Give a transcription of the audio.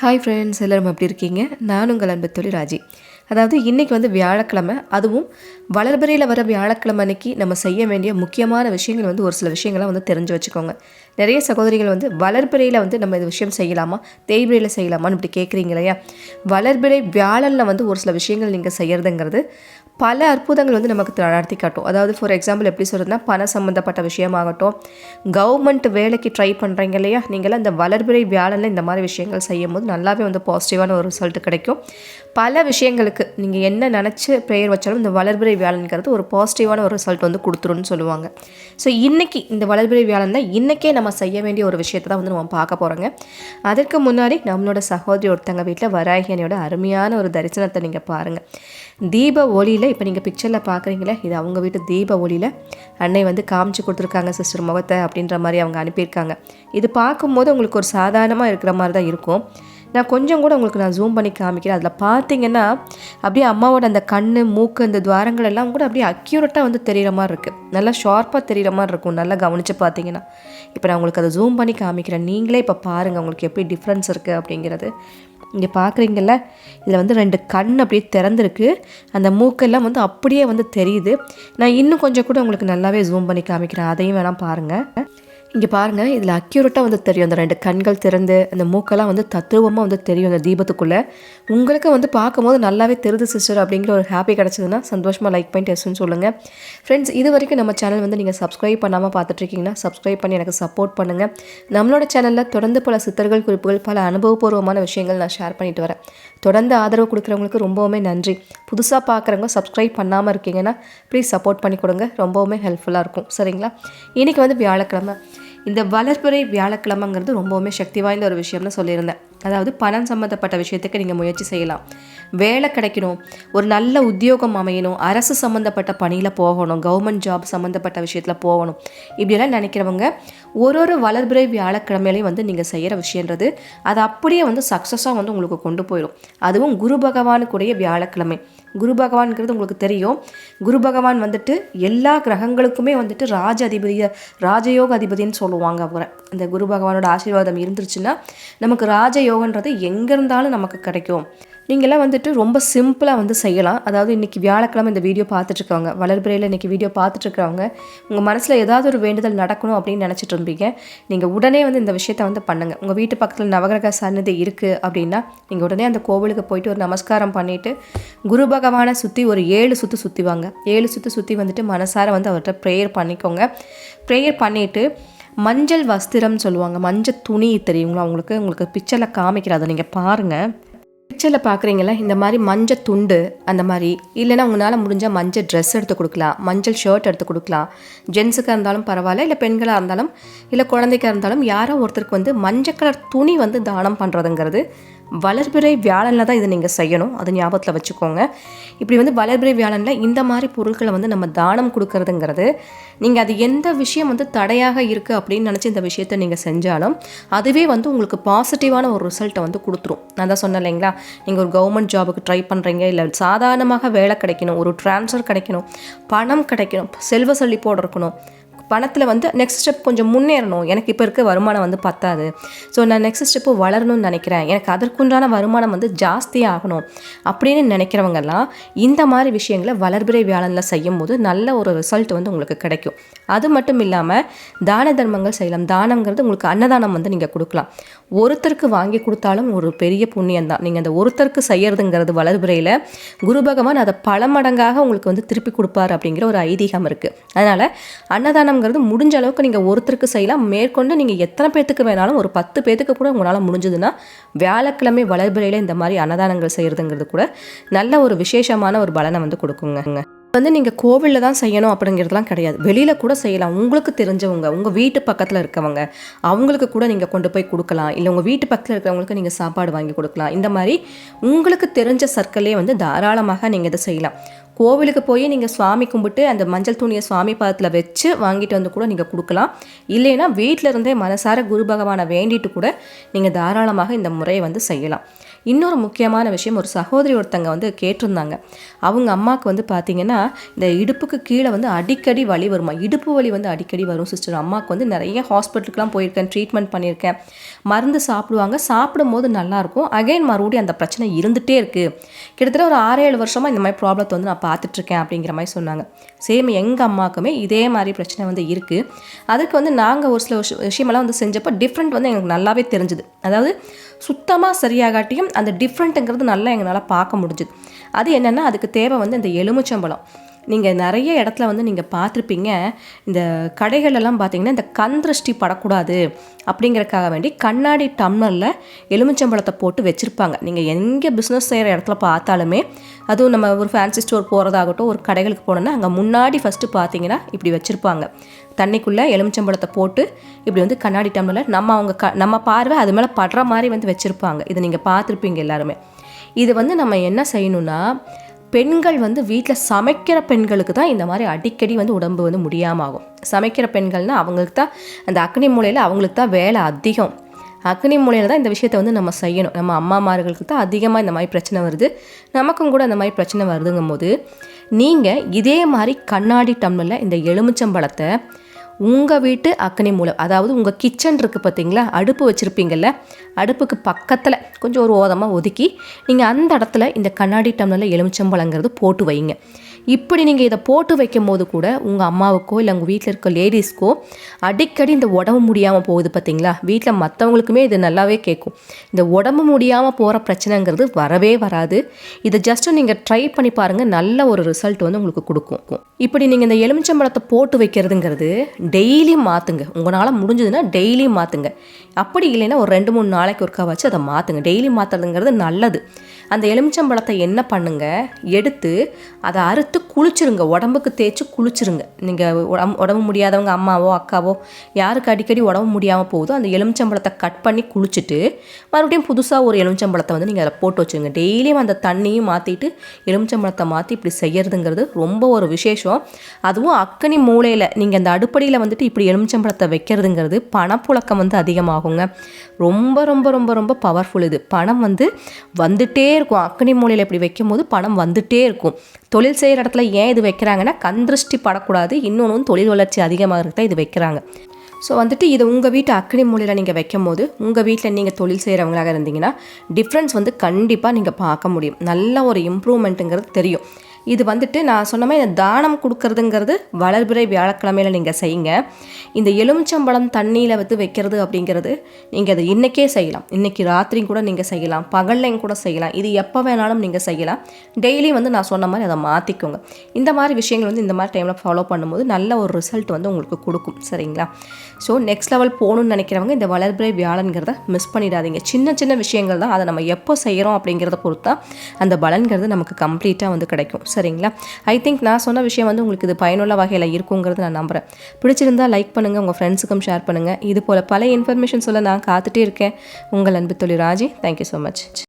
Hi friends எல்லோரும் எப்படி இருக்கீங்க? நான் உங்கள் அன்பு தொழில் ராஜி. அதாவது இன்றைக்கி வந்து வியாழக்கிழமை. அதுவும் வளர்பிறையில் வர வியாழக்கிழமை அன்னைக்கு நம்ம செய்ய வேண்டிய முக்கியமான விஷயங்கள் வந்து ஒரு சில விஷயங்களை வந்து தெரிஞ்சு வச்சுக்கோங்க. நிறைய சகோதரிகள் வந்து வளர்பிறையில் வந்து நம்ம இந்த விஷயம் செய்யலாமா? தேய்பிரையில் செய்யலாமான்னு இப்படி கேட்குறீங்க இல்லையா? வளர்பிறை வியாழனில் வந்து ஒரு சில விஷயங்கள் நீங்கள் செய்கிறதுங்கிறது பல அற்புதங்கள் வந்து நமக்கு நடத்தி காட்டும். அதாவது ஃபார் எக்ஸாம்பிள் எப்படி சொல்கிறதுனா பண சம்மந்தப்பட்ட விஷயமாகட்டும் கவர்மெண்ட் வேலைக்கு ட்ரை பண்ணுறீங்க இல்லையா? நீங்களாம் இந்த வளர்பிறை வியாழனில் இந்த மாதிரி விஷயங்கள் செய்யும் போது நல்லாவே வந்து பாசிட்டிவான ஒரு ரிசல்ட் கிடைக்கும். பல விஷயங்களுக்கு நீங்கள் என்ன நினச்சி பெயர் வச்சாலும் இந்த வளர்பிறை வியாழனுங்கிறது ஒரு பாசிட்டிவான ஒரு ரிசல்ட் வந்து கொடுத்துருன்னு சொல்லுவாங்க. ஸோ இன்றைக்கி இந்த வளர்பிறை தான் இன்றைக்கே நம்ம செய்ய வேண்டிய ஒரு விஷயத்தை தான் வந்து நம்ம பார்க்க போகிறோங்க அதற்கு முன்னாடி நம்மளோட சகோதரி ஒருத்தங்க வீட்டில் வராகியனையோட அருமையான ஒரு தரிசனத்தை நீங்கள் பாருங்கள் தீப ஒளியில் இப்போ நீங்கள் பிக்சரில் பார்க்குறீங்களே இது அவங்க வீட்டு தீப ஒளியில் அன்னை வந்து காமிச்சு கொடுத்துருக்காங்க சிஸ்டர் முகத்தை அப்படின்ற மாதிரி அவங்க அனுப்பியிருக்காங்க. இது பார்க்கும்போது உங்களுக்கு ஒரு சாதாரணமாக இருக்கிற மாதிரி தான் இருக்கும். நான் கொஞ்சம் கூட உங்களுக்கு நான் ஜூம் பண்ணி காமிக்கிறேன். அதில் பார்த்தீங்கன்னா அப்படியே அம்மாவோட அந்த கண் மூக்கு அந்த துவாரங்கள் எல்லாம் கூட அப்படியே அக்யூரேட்டாக வந்து தெரிகிற மாதிரி இருக்குது நல்லா ஷார்ப்பாக தெரிகிற மாதிரி இருக்கும். நல்லா கவனித்து பார்த்தீங்கன்னா. இப்போ நான் உங்களுக்கு அதை ஜூம் பண்ணி காமிக்கிறேன். நீங்களே இப்போ பாருங்கள் உங்களுக்கு எப்படி டிஃப்ரென்ஸ் இருக்குது அப்படிங்கிறது. இங்கே பார்க்குறீங்கல்ல இதில் வந்து ரெண்டு கண் அப்படியே திறந்துருக்கு. அந்த மூக்கெல்லாம் வந்து அப்படியே வந்து தெரியுது. நான் இன்னும் கொஞ்சம் கூட உங்களுக்கு நல்லாவே ஜூம் பண்ணி காமிக்கிறேன். அதையும் வேணால் பாருங்கள் இங்கே பாருங்கள் இதில் அக்யூரேட்டாக வந்து தெரியும். அந்த ரெண்டு கண்கள் திறந்து அந்த மூக்கெல்லாம் வந்து தத்ரூபமாக வந்து தெரியும் அந்த தீபத்துக்குள்ளே. உங்களுக்கு வந்து பார்க்கும்போது நல்லாவே தெரிது சிஸ்டர் அப்படிங்கிற ஒரு ஹாப்பி கிடச்சதுன்னா சந்தோஷமாக லைக் பாயிண்ட் எஸ்ன்னு சொல்லுங்கள் ஃப்ரெண்ட்ஸ் இது வரைக்கும் நம்ம சேனல் வந்து நீங்கள் சப்ஸ்கிரைப் பண்ணாமல் பார்த்துட்ருக்கீங்கன்னா சப்ஸ்கிரைப் பண்ணி எனக்கு சப்போர்ட் பண்ணுங்கள் நம்மளோட சேனலில் தொடர்ந்து பல சித்தர்கள் குறிப்புகள் பல அனுபவபூர்வமான விஷயங்கள் நான் ஷேர் பண்ணிட்டு வரேன். தொடர்ந்து ஆதரவு கொடுக்குறவங்களுக்கு ரொம்பவுமே நன்றி. புதுசாக பார்க்குறவங்க சப்ஸ்கிரைப் பண்ணாமல் இருக்கீங்கன்னா ப்ளீஸ் சப்போர்ட் பண்ணி கொடுங்க. ரொம்பவுமே ஹெல்ப்ஃபுல்லாக இருக்கும். சரிங்களா? இன்றைக்கி வந்து வியாழக்கிழமை. இந்த வளர்பிறை வியாழக்கிழமைங்கிறது ரொம்பவுமே சக்தி வாய்ந்த ஒரு விஷயம்னு சொல்லியிருந்தேன். அதாவது பணம் சம்மந்தப்பட்ட விஷயத்துக்கு நீங்கள் முயற்சி செய்யலாம். வேலை கிடைக்கணும் ஒரு நல்ல உத்தியோகம் அமையணும் அரசு சம்மந்தப்பட்ட பணியில் போகணும் கவர்மெண்ட் ஜாப் சம்மந்தப்பட்ட விஷயத்தில் போகணும். இப்படியெல்லாம் நினைக்கிறவங்க ஒரு ஒரு வளர்பிறை வியாழக்கிழமையிலையும் வந்து நீங்கள் செய்கிற விஷயன்றது அது அப்படியே வந்து சக்ஸஸாக வந்து உங்களுக்கு கொண்டு போயிடும். அதுவும் குரு பகவானுக்குடைய வியாழக்கிழமை. குரு பகவான்ங்கிறது உங்களுக்கு தெரியும். குரு பகவான் வந்துட்டு எல்லா கிரகங்களுக்குமே வந்துட்டு ராஜ அதிபதியை ராஜயோக அதிபதின்னு சொல்லுவாங்க அவரை. அந்த குரு பகவானோட ஆசீர்வாதம் இருந்துருச்சுன்னா நமக்கு ராஜயோகன்றது எங்கே இருந்தாலும் நமக்கு கிடைக்கும். நீங்களாம் வந்துட்டு ரொம்ப சிம்பிளாக வந்து செய்யலாம். அதாவது இன்றைக்கி வியாழக்கிழமை இந்த வீடியோ பார்த்துட்ருக்கவங்க வளர்பிறையில் இன்றைக்கி வீடியோ பார்த்துட்ருக்கவங்க உங்கள் மனசில் ஏதாவது ஒரு வேண்டுதல் நடக்கணும் அப்படின்னு நினச்சிட்டு இருந்தீங்க நீங்கள் உடனே வந்து இந்த விஷயத்த வந்து பண்ணுங்கள் உங்கள் வீட்டு பக்கத்தில் நவகிரக சன்னதி இருக்குது அப்படின்னா நீங்கள் உடனே அந்த கோவிலுக்கு போயிட்டு ஒரு நமஸ்காரம் பண்ணிவிட்டு குரு பகவானை சுற்றி ஒரு ஏழு சுற்று சுற்றிவாங்க ஏழு சுற்று சுற்றி வந்துட்டு மனசார வந்து அவர்கிட்ட ப்ரேயர் பண்ணிக்கோங்க. ப்ரேயர் பண்ணிவிட்டு மஞ்சள் வஸ்திரம்னு சொல்லுவாங்க. மஞ்சள் துணி தெரியுங்களா உங்களுக்கு? உங்களுக்கு பிக்சரில் காமிக்கிறாத நீங்கள் பாருங்கள் பிக்சரில் பார்க்குறீங்களா இந்த மாதிரி மஞ்சள் துண்டு அந்த மாதிரி. இல்லைன்னா உங்களால் முடிஞ்சால் மஞ்சள் ட்ரெஸ் எடுத்து கொடுக்கலாம். மஞ்சள் ஷர்ட் எடுத்து கொடுக்கலாம். ஜென்ஸுக்காக இருந்தாலும் பரவாயில்ல இல்லை பெண்களாக இருந்தாலும் இல்லை குழந்தைக்காக இருந்தாலும் யாரோ ஒருத்தருக்கு வந்து மஞ்சள் கலர் துணி வந்து தானம் பண்ணுறதுங்கிறது வளர்பிறை வியாழனில் தான் இதை நீங்கள் செய்யணும். அது ஞாபகத்தில் வச்சுக்கோங்க. இப்படி வந்து வளர்பிறை வியாழனில் இந்த மாதிரி பொருட்களை வந்து நம்ம தானம் கொடுக்கறதுங்கிறது நீங்கள் அது எந்த விஷயம் வந்து தடையாக இருக்குது அப்படின்னு நினச்சி இந்த விஷயத்தை நீங்கள் செஞ்சாலும் அதுவே வந்து உங்களுக்கு பாசிட்டிவான ஒரு ரிசல்ட்டை வந்து கொடுத்துரும். நான் தான் சொன்னேன் இல்லைங்களா? நீங்கள் ஒரு கவர்மெண்ட் ஜாபுக்கு ட்ரை பண்ணுறீங்க இல்லை சாதாரணமாக வேலை கிடைக்கணும் ஒரு ட்ரான்ஸ்ஃபர் கிடைக்கணும் பணம் கிடைக்கணும் செல்வ செழிப்போடு இருக்கணும். பணத்தில் வந்து நெக்ஸ்ட் ஸ்டெப் கொஞ்சம் முன்னேறணும். எனக்கு இப்போ இருக்க வருமானம் வந்து பத்தாது. ஸோ நான் நெக்ஸ்ட் ஸ்டெப்பு வளரணும்னு நினைக்கிறேன். எனக்கு அதற்குண்டான வருமானம் வந்து ஜாஸ்தி ஆகணும் அப்படின்னு நினைக்கிறவங்கெல்லாம் இந்த மாதிரி விஷயங்களை வளர்பிறை வியாழனில் செய்யும் போது நல்ல ஒரு ரிசல்ட் வந்து உங்களுக்கு கிடைக்கும். அது மட்டும் இல்லாமல் தான தர்மங்கள் செய்யலாம். தானங்கிறது உங்களுக்கு அன்னதானம் வந்து நீங்கள் கொடுக்கலாம். ஒருத்தருக்கு வாங்கி கொடுத்தாலும் ஒரு பெரிய புண்ணியம் தான். நீங்கள் அந்த ஒருத்தருக்கு செய்யறதுங்கிறது வளர்பிறையில் குரு பகவான் அதை பல மடங்காக உங்களுக்கு வந்து திருப்பி கொடுப்பார் அப்படிங்கிற ஒரு ஐதீகம் இருக்குது அதனால் அன்னதானம் அன்னதானம்ங்கிறது முடிஞ்ச அளவுக்கு நீங்கள் ஒருத்தருக்கு செய்யலாம். மேற்கொண்டு நீங்கள் எத்தனை பேர்த்துக்கு வேணாலும் ஒரு பத்து பேர்த்துக்கு கூட உங்களால் முடிஞ்சதுன்னா வியாழக்கிழமை வளர்பிறையில் இந்த மாதிரி அன்னதானங்கள் செய்கிறதுங்கிறது கூட நல்ல ஒரு விசேஷமான ஒரு பலனை வந்து கொடுக்குங்க. வந்து நீங்கள் கோவிலில் தான் செய்யணும் அப்படிங்கிறதுலாம் கிடையாது. வெளியில் கூட செய்யலாம். உங்களுக்கு தெரிஞ்சவங்க உங்கள் வீட்டு பக்கத்தில் இருக்கவங்க அவங்களுக்கு கூட நீங்கள் கொண்டு போய் கொடுக்கலாம். இல்லை உங்கள் வீட்டு பக்கத்தில் இருக்கிறவங்களுக்கு நீங்கள் சாப்பாடு வாங்கி கொடுக்கலாம். இந்த மாதிரி உங்களுக்கு தெரிஞ்ச சர்க்கிளே வந்து தாராளமாக நீங்கள் இதை செய்யலாம். கோவிலுக்கு போய் நீங்கள் சுவாமி கும்பிட்டு அந்த மஞ்சள் துணியை சுவாமி பாதத்தில் வச்சு வாங்கிட்டு வந்து கூட நீங்கள் கொடுக்கலாம். இல்லைன்னா வீட்டில் இருந்தே மனசார குரு பகவானை வேண்டிட்டு கூட நீங்கள் தாராளமாக இந்த முறையை வந்து செய்யலாம். இன்னொரு முக்கியமான விஷயம் ஒரு சகோதரி ஒருத்தங்க வந்து கேட்டிருந்தாங்க. அவங்க அம்மாவுக்கு வந்து பார்த்திங்கன்னா இந்த இடுப்புக்கு கீழே வந்து அடிக்கடி வலி வருமா? இடுப்பு வலி வந்து அடிக்கடி வரும் சிஸ்டர் அம்மாவுக்கு வந்து நிறைய ஹாஸ்பிட்டலுக்குலாம் போயிருக்கேன் ட்ரீட்மெண்ட் பண்ணியிருக்கேன். மருந்து சாப்பிடுவாங்க சாப்பிடும் போது நல்லாயிருக்கும். அகைன் மறுபடியும் அந்த பிரச்சனை இருந்துகிட்டே இருக்குது கிட்டத்தட்ட ஒரு ஆறு ஏழு வருஷமாக இந்த மாதிரி ப்ராப்ளத்தை வந்து நான் பார்த்துட்ருக்கேன் அப்படிங்கிற மாதிரி சொன்னாங்க. சேம் எங்கள் அம்மாவுக்குமே இதே மாதிரி பிரச்சனை வந்து இருக்குது அதுக்கு வந்து நாங்கள் ஒரு சில விஷயமெல்லாம் வந்து செஞ்சப்போ டிஃப்ரெண்ட் வந்து எங்களுக்கு நல்லாவே தெரிஞ்சுது. அதாவது சுத்தமாக சரியாகாட்டியும் அந்த டிஃப்ரெண்ட்டுங்கிறது நல்லா எங்களால் பார்க்க முடிஞ்சுது. அது என்னென்னா அதுக்கு தேவை வந்து இந்த எலுமிச்சம்பழம். நீங்கள் நிறைய இடத்துல வந்து நீங்கள் பார்த்துருப்பீங்க இந்த கடைகளெல்லாம் பார்த்தீங்கன்னா இந்த கண் திருஷ்டி படக்கூடாது அப்படிங்கிறதுக்காக வேண்டி கண்ணாடி டம்ளரில் எலுமிச்சம்பழத்தை போட்டு வச்சுருப்பாங்க. நீங்கள் எங்கே பிஸ்னஸ் செய்கிற இடத்துல பார்த்தாலுமே அதுவும் நம்ம ஒரு ஃபேன்சி ஸ்டோர் போகிறதாகட்டும் ஒரு கடைகளுக்கு போனோன்னா அங்கே முன்னாடி ஃபஸ்ட்டு பார்த்தீங்கன்னா இப்படி வச்சுருப்பாங்க. தண்ணிக்குள்ளே எலுமிச்சம்பழத்தை போட்டு இப்படி வந்து கண்ணாடி டம்ளரில் நம்ம அவங்க க நம்ம பார்வை அது மேலே படுற மாதிரி வந்து வச்சுருப்பாங்க. இதை நீங்கள் பார்த்துருப்பீங்க எல்லாருமே. இது வந்து நம்ம என்ன செய்யணுன்னா பெண்கள் வந்து வீட்டில் சமைக்கிற பெண்களுக்கு தான் இந்த மாதிரி அடிக்கடி வந்து உடம்பு வந்து முடியாமல் ஆகும். சமைக்கிற பெண்கள்னால் அவங்களுக்கு தான் அந்த அக்னி மூலையில் அவங்களுக்கு தான் வேலை அதிகம். அக்னி மூலையில் தான் இந்த விஷயத்தை வந்து நம்ம செய்யணும். நம்ம அம்மாமார்களுக்கு தான் அதிகமாக இந்த மாதிரி பிரச்சனை வருது. நமக்கும் கூட இந்த மாதிரி பிரச்சனை வருதுங்கும் போது நீங்கள் இதே மாதிரி கண்ணாடி டம்ளரில் இந்த எலுமிச்சம்பழத்தை உங்கள் வீட்டு அக்னி மூலம் அதாவது உங்கள் கிச்சன் இருக்குது பார்த்தீங்களா அடுப்பு வச்சுருப்பீங்கள்ல அடுப்புக்கு பக்கத்தில் கொஞ்சம் ஒரு ஓதமாக ஒதுக்கி நீங்கள் அந்த இடத்துல இந்த கண்ணாடி டம்ளரில் எலுமிச்சம்பழங்கிறது போட்டு வைங்க. இப்படி நீங்கள் இதை போட்டு வைக்கும் போது கூட உங்கள் அம்மாவுக்கோ இல்லை உங்கள் வீட்டில் இருக்க லேடிஸ்க்கோ அடிக்கடி இந்த உடம்பு முடியாமல் போகுது பார்த்தீங்களா வீட்டில் மற்றவங்களுக்குமே இது நல்லாவே கேட்கும் இந்த உடம்பு முடியாமல் போகிற பிரச்சனைங்கிறது வரவே வராது. இதை ஜஸ்ட்டு நீங்கள் ட்ரை பண்ணி பாருங்கள் நல்ல ஒரு ரிசல்ட் வந்து உங்களுக்கு கொடுக்கும். இப்படி நீங்கள் இந்த எலுமிச்சம்பழத்தை போட்டு வைக்கிறதுங்கிறது டெய்லியும் மாற்றுங்க உங்களால் முடிஞ்சதுன்னா டெய்லியும் மாற்றுங்க அப்படி இல்லைன்னா ஒரு ரெண்டு மூணு நாளைக்கு ஒருக்கா வச்சு அதை மாற்றுங்க டெய்லி மாற்றுறதுங்கிறது நல்லது. அந்த எலுமிச்சம்பழத்தை என்ன பண்ணுங்க? எடுத்து அதை அறுத்து குளிச்சிருங்க. உடம்புக்கு தேய்ச்சி குளிச்சிருங்க. நீங்கள் உடம்பு முடியாதவங்க அம்மாவோ அக்காவோ யாருக்கு அடிக்கடி உடம்பு முடியாமல் போகுதோ அந்த எலுமிச்சம்பழத்தை கட் பண்ணி குளிச்சுட்டு மறுபடியும் புதுசாக ஒரு எலுமிச்சம்பழத்தை வந்து நீங்கள் அதில் போட்டு வச்சுருங்க. டெய்லியும் அந்த தண்ணியும் மாற்றிட்டு எலுமிச்சம்பழத்தை மாற்றி இப்படி செய்யறதுங்கிறது ரொம்ப ஒரு விசேஷம். அதுவும் அக்கனி மூலையில் நீங்கள் அந்த அடுப்படியில் வந்துட்டு இப்படி எலுமிச்சம்பழத்தை வைக்கிறதுங்கிறது பணப்புழக்கம் வந்து அதிகமாகுங்க. ரொம்ப ரொம்ப ரொம்ப ரொம்ப பவர்ஃபுல் இது. பணம் வந்து வந்துட்டே இருக்கும். அக்னி மூலையில் இப்படி வைக்கும் போது பணம் வந்துகிட்டே இருக்கும். தொழில் செய்கிற இடத்துல ஏன் இது வைக்கிறாங்கன்னா கந்திருஷ்டி படக்கூடாது. இன்னொன்று தொழில் வளர்ச்சி அதிகமாக இருக்க இது வைக்கிறாங்க. ஸோ வந்துட்டு இது உங்கள் வீட்டு அக்னி மூலையில் நீங்கள் வைக்கும் போது உங்கள் வீட்டில் நீங்கள் தொழில் செய்கிறவங்களாக இருந்தீங்கன்னா டிஃப்ரென்ஸ் வந்து கண்டிப்பாக நீங்கள் பார்க்க முடியும். நல்ல ஒரு இம்ப்ரூவ்மெண்ட்டுங்கிறது தெரியும். இது வந்துட்டு நான் சொன்ன மாதிரி தானம் கொடுக்கறதுங்கிறது வளர்பிறை வியாழக்கிழமையில் நீங்கள் செய்யுங்க. இந்த எலுமிச்சம்பழம் தண்ணியில் வந்து வைக்கிறது அப்படிங்கிறது நீங்கள் அதை இன்றைக்கே செய்யலாம். இன்றைக்கி ராத்திரியும் கூட நீங்கள் செய்யலாம். பகல்லையும் கூட செய்யலாம். இது எப்போ வேணாலும் நீங்கள் செய்யலாம். டெய்லி வந்து நான் சொன்ன மாதிரி அதை மாற்றிக்கோங்க இந்த மாதிரி விஷயங்கள் வந்து இந்த மாதிரி டைமில் ஃபாலோ பண்ணும்போது நல்ல ஒரு ரிசல்ட் வந்து உங்களுக்கு கொடுக்கும். சரிங்களா? ஸோ நெக்ஸ்ட் லெவல் போகணும்னு நினைக்கிறவங்க இந்த வளர்பிறை வியாழன்கிறத மிஸ் பண்ணிடாதீங்க. சின்ன சின்ன விஷயங்கள் தான். அதை நம்ம எப்போ செய்கிறோம் அப்படிங்கிறத பொறுத்தா அந்த பலன்கிறது நமக்கு கம்ப்ளீட்டாக வந்து கிடைக்கும். சரிங்களா? ஐ திங்க் நான் சொன்ன விஷயம் வந்து உங்களுக்கு இது பயனுள்ள வகையில் இருக்குங்கிறது நான் நம்புகிறேன் பிடிச்சிருந்தால் லைக் பண்ணுங்கள் உங்கள் ஃப்ரெண்ட்ஸுக்கும் ஷேர் பண்ணுங்கள் இது போல் பல இன்ஃபர்மேஷன் சொல்ல நான் காத்துட்டே இருக்கேன். உங்கள் அன்பு தொழில் ராஜி தேங்க்யூ ஸோ மச்